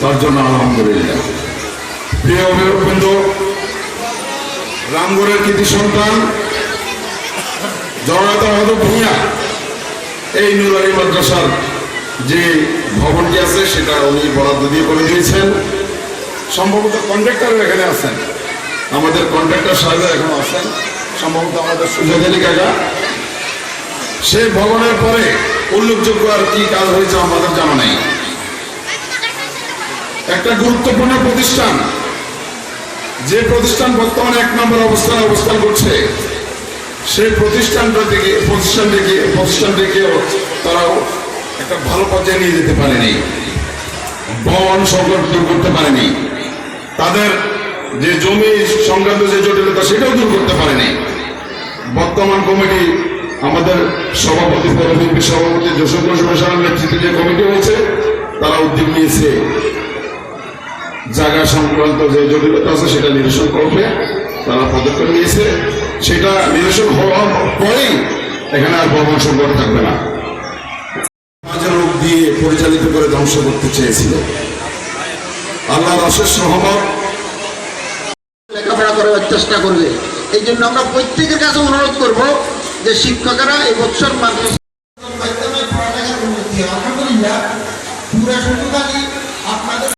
তার জন্য আলহামদুলিল্লাহ। প্রিয় অভিভাবকবৃন্দ, রামগড়ের কৃতি সন্তান জননেতা মাধব ভূঁইয়া, এই নুরারি মাদ্রাসার যে ভবনটি আছে, সেটা উনি বরাদ্দ দিয়ে করে দিয়েছেন। সম্ভবত কন্ট্রাক্টর এখানে আছেন। আমাদের কন্ট্রাক্টর সাহেব এখন আছেন। সম্ভবত আমাদের সুযোগ আলী কাকা। সেই ভবনের পরে উল্লেখযোগ্য আর কি কাজ হয়েছে আমাদের জানা নেই। একটা গুরুত্বপূর্ণ প্রতিষ্ঠান। যে প্রতিষ্ঠান বর্তমানে এক নম্বর অবস্থানে অবস্থান করছে, সেই প্রতিষ্ঠানটা থেকে, প্রতিষ্ঠান থেকে প্রতিষ্ঠান থেকে তারাও একটা ভালো পর্যায়ে নিয়ে যেতে পারেনি। বন সংকট দূর করতে পারেনি। তাদের যে জমি সংক্রান্ত যে জটিলতা, সেটাও দূর করতে পারেনি। বর্তমান কমিটি আমাদের সভাপতি পৌরবিপি সভাপতি যশোর সভার নেতৃত্বে যে কমিটি হয়েছে, তারা উদ্যোগ নিয়েছে। জায়গা সংক্রান্ত যে জটিলতা আছে সেটা নিরসন করবে। তারা পদক্ষেপ নিয়েছে। সেটা নিরসন হওয়ার পরেই এখানে আর ভবন সংকট থাকবে না। দিয়ে পরিচালিত করে ধ্বংস করতে চেয়েছিল। আল্লাহর অশেষ রহমত। লেখাপড়া করার চেষ্টা করবে। এই জন্য আমরা প্রত্যেকের কাছে অনুরোধ করব যে শিক্ষকেরা এই বছর মানুষ পুরা আপনাদের